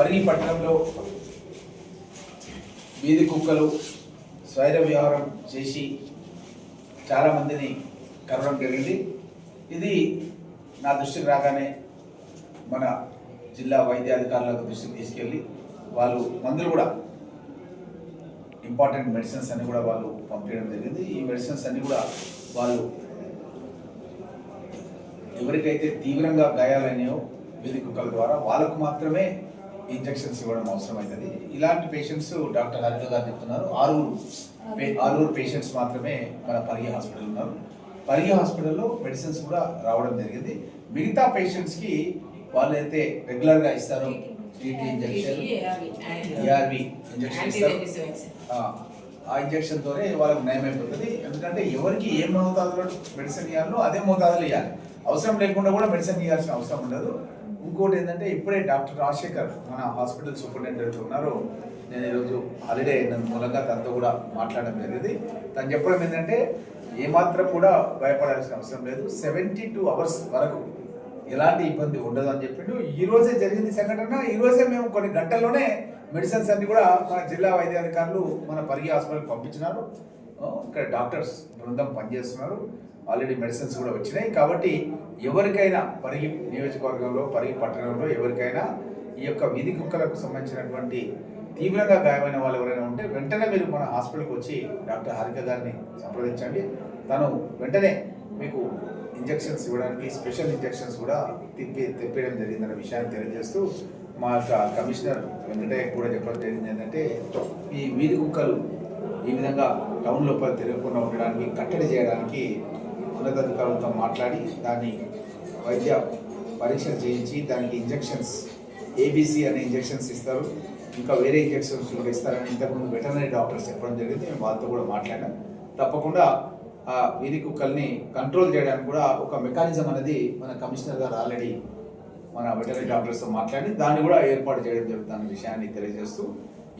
పరిగి పట్టణంలో వీధి కుక్కలు స్వైర వ్యవహారం చేసి చాలామందిని కలవడం జరిగింది. ఇది నా దృష్టికి రాగానే మన జిల్లా వైద్యాధికారులకు దృష్టికి తీసుకెళ్ళి వాళ్ళు మందులు కూడా ఇంపార్టెంట్ మెడిసిన్స్ అన్ని కూడా వాళ్ళు పంపించడం జరిగింది. ఈ మెడిసిన్స్ అన్ని కూడా వాళ్ళు ఎవరికైతే తీవ్రంగా గాయాలైనాయో వీధి కుక్కల ద్వారా వాళ్ళకు మాత్రమే ఇంజెక్షన్స్ ఇవ్వడం అవసరమవుతుంది ఇలాంటి పేషెంట్స్ డాక్టర్ హరిత గారు చెప్తున్నారు. ఆరుగురు ఆరుగురు పేషెంట్స్ మాత్రమే మన పరిగి హాస్పిటల్ ఉన్నారు. పరిగి హాస్పిటల్లో మెడిసిన్స్ కూడా రావడం జరిగింది. మిగతా పేషెంట్స్కి వాళ్ళు అయితే రెగ్యులర్గా ఇస్తారు. టీటీ ఇంజెక్షన్ ఏఆర్వి ఇంజెక్షన్ ఇస్తారు. ఆ, ఆ ఇంజెక్షన్ తోనే వాళ్ళకి నయం అయిపోతుంది. ఎందుకంటే ఎవరికి ఏ మోతాదులో మెడిసిన్ ఇవ్వాలో అదే మోతాదులో ఇవ్వాలి అవసరం లేకుండా కూడా మెడిసిన్ ఇవ్వాల్సిన అవసరం ఉండదు. ఇంకోటి ఏంటంటే ఇప్పుడే డాక్టర్ రాజశేఖర్ మన హాస్పిటల్ సూపరింటెండెంట్ ఉన్నారు. నేను ఈరోజు హాలిడే అయిన మూలంగా తనతో కూడా మాట్లాడడం జరిగింది. తను చెప్పడం ఏంటంటే ఏమాత్రం కూడా భయపడాల్సిన అవసరం లేదు. సెవెంటీ టూ అవర్స్ వరకు ఎలాంటి ఇబ్బంది ఉండదు అని చెప్పిండు. ఈ రోజే జరిగింది సంఘటన. ఈ రోజే మేము కొన్ని గంటల్లోనే మెడిసిన్స్ అన్ని కూడా మన జిల్లా వైద్యాధికారులు మన పరిగి హాస్పిటల్కి పంపించినారు. ఇక్కడ డాక్టర్స్ బృందం పనిచేస్తున్నారు. ఆల్రెడీ మెడిసిన్స్ కూడా వచ్చినాయి. కాబట్టి ఎవరికైనా పరిగి నియోజకవర్గంలో పరిగి పట్టణంలో ఎవరికైనా ఈ యొక్క వీధి కుక్కలకు సంబంధించినటువంటి తీవ్రంగా గాయమైన వాళ్ళు ఎవరైనా ఉంటే వెంటనే మీరు మన హాస్పిటల్కి వచ్చి డాక్టర్ హారిక గారిని సంప్రదించండి. తను వెంటనే మీకు ఇంజెక్షన్స్ ఇవ్వడానికి స్పెషల్ ఇంజెక్షన్స్ కూడా తిప్పి తెప్పేయడం జరిగిందన్న విషయాన్ని తెలియజేస్తూ మా యొక్క కమిషనర్ వెంకటయ్య కూడా చెప్పడం జరిగింది ఏంటంటే ఈ వీధి కుక్కలు ఈ విధంగా టౌన్ లోపల తిరగకుండా ఉండడానికి కట్టడి చేయడానికి ఉన్నతాధికారులతో మాట్లాడి దాన్ని వైద్య పరీక్షలు చేయించి దానికి ఇంజెక్షన్స్ ఏబీసీ అనే ఇంజెక్షన్స్ ఇస్తారు. ఇంకా వేరే ఇంజెక్షన్స్ కూడా ఇస్తారని ఇంతకుముందు వెటర్నరీ డాక్టర్స్ చెప్పడం జరిగింది. మేము వాళ్ళతో కూడా మాట్లాడాం. తప్పకుండా ఆ వీధి కుక్కల్ని కంట్రోల్ చేయడానికి కూడా ఒక మెకానిజం అనేది మన కమిషనర్ గారు ఆల్రెడీ మన వెటనరీ డాక్టర్స్తో మాట్లాడి దాన్ని కూడా ఏర్పాటు చేయడం జరుగుతుంది విషయాన్ని తెలియజేస్తూ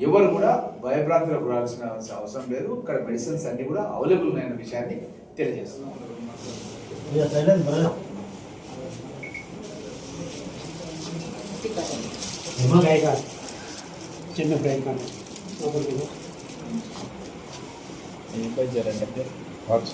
ఎవరు కూడా భయభ్రాంతులకు గురాల్సిన అవసరం లేదు. ఇక్కడ మెడిసిన్స్ అన్ని కూడా అవైలబుల్ అయిన విషయాన్ని తెలియజేస్తున్నాం. చిన్న ఫ్రై కాదు లోపలికి పో. వాచ్